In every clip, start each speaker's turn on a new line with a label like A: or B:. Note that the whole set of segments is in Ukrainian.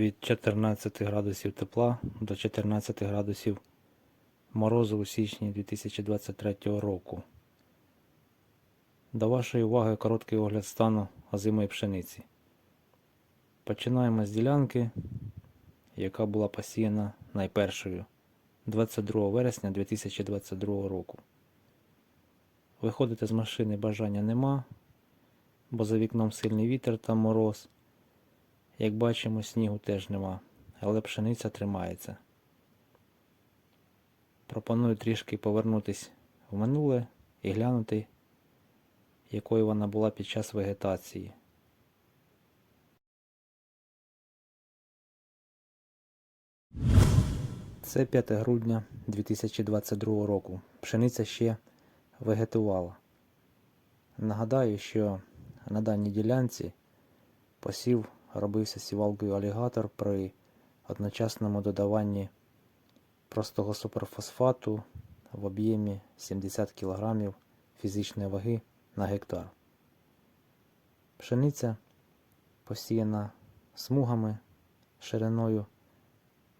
A: від 14 градусів тепла до 14 градусів морозу у січні 2023 року. До вашої уваги короткий огляд стану озимої пшениці. Починаємо з ділянки, яка була посіяна найпершою 22 вересня 2022 року. Виходити з машини бажання нема, бо за вікном сильний вітер та мороз. Як бачимо, снігу теж нема, але пшениця тримається. Пропоную трішки повернутись в минуле і глянути, якою вона була під час вегетації. Це 5 грудня 2022 року. Пшениця ще вегетувала. Нагадаю, що на даній ділянці посів робився сівалкою алігатор при одночасному додаванні простого суперфосфату в об'ємі 70 кг фізичної ваги на гектар. Пшениця посіяна смугами шириною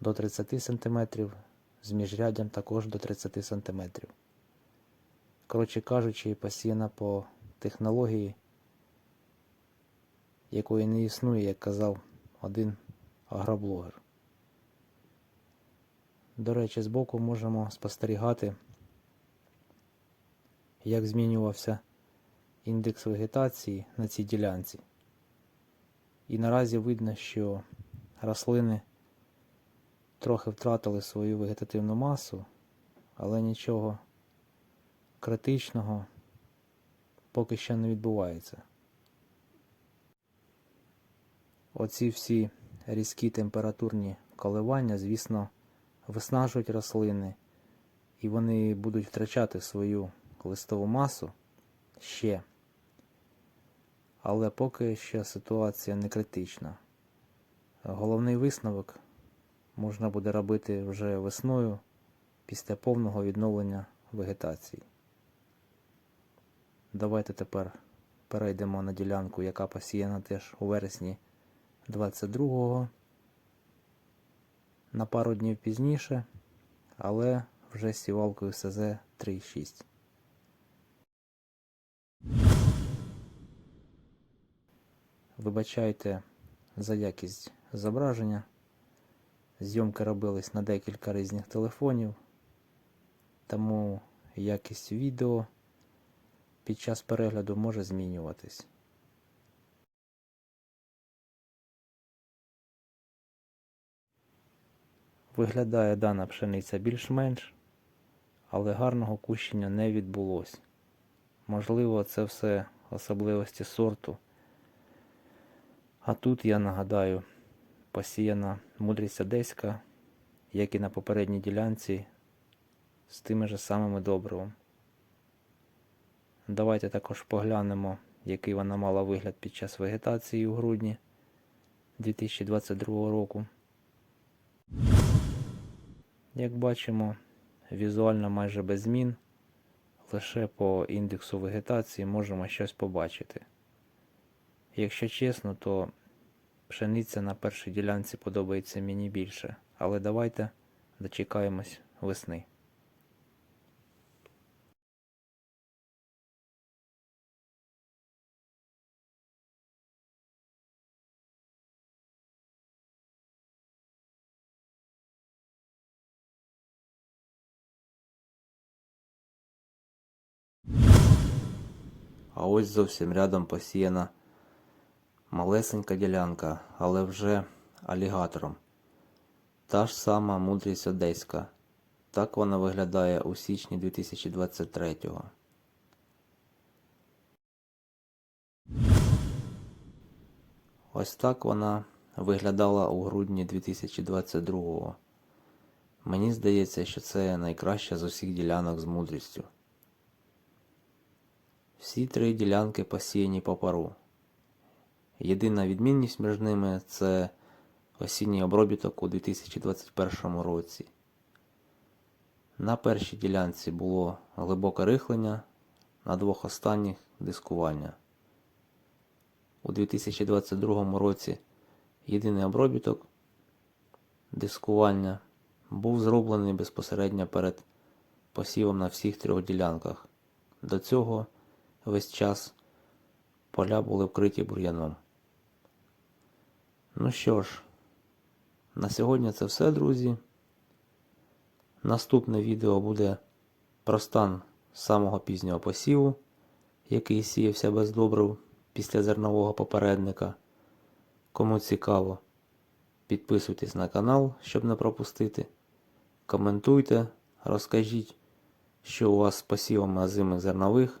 A: до 30 см, з міжряддям також до 30 см. Коротше кажучи, посіяна по технології, якої не існує, як казав один агроблогер. До речі, збоку можемо спостерігати, як змінювався індекс вегетації на цій ділянці. І наразі видно, що рослини трохи втратили свою вегетативну масу, але нічого критичного поки що не відбувається. Оці всі різкі температурні коливання, звісно, виснажують рослини, і вони будуть втрачати свою листову масу ще. Але поки що ситуація не критична. Головний висновок можна буде робити вже весною після повного відновлення вегетації. Давайте тепер перейдемо на ділянку, яка посіяна теж у вересні 22-го. На пару днів пізніше, але вже з сівалкою СЗ 3.6. Вибачайте за якість зображення. Зйомки робились на декілька різних телефонів, тому якість відео під час перегляду може змінюватись. Виглядає дана пшениця більш-менш, але гарного кущення не відбулось. Можливо, це все особливості сорту. А тут я нагадаю, посіяна мудрість одеська, як і на попередній ділянці, з тими ж самими добривом. Давайте також поглянемо, який вона мала вигляд під час вегетації у грудні 2022 року. Як бачимо, візуально майже без змін, лише по індексу вегетації можемо щось побачити. Якщо чесно, то пшениця на першій ділянці подобається мені більше, але давайте дочекаємось весни. А ось зовсім рядом посіяна малесенька ділянка, але вже алігатором. Та ж сама мудрість одеська. Так вона виглядає у січні 2023-го. Ось так вона виглядала у грудні 2022-го. Мені здається, що це найкраща з усіх ділянок з мудрістю. Всі три ділянки посіяні по пару. Єдина відмінність між ними це осінній обробіток у 2021 році. На першій ділянці було глибоке рихлення, на двох останніх дискування. У 2022 році єдиний обробіток дискування був зроблений безпосередньо перед посівом на всіх трьох ділянках. До цього весь час поля були вкриті бур'яном. Ну що ж, на сьогодні це все, друзі. Наступне відео буде про стан самого пізнього посіву, який сіявся без добрив після зернового попередника. Кому цікаво, підписуйтесь на канал, щоб не пропустити. Коментуйте, розкажіть, що у вас з посівами озимих зернових.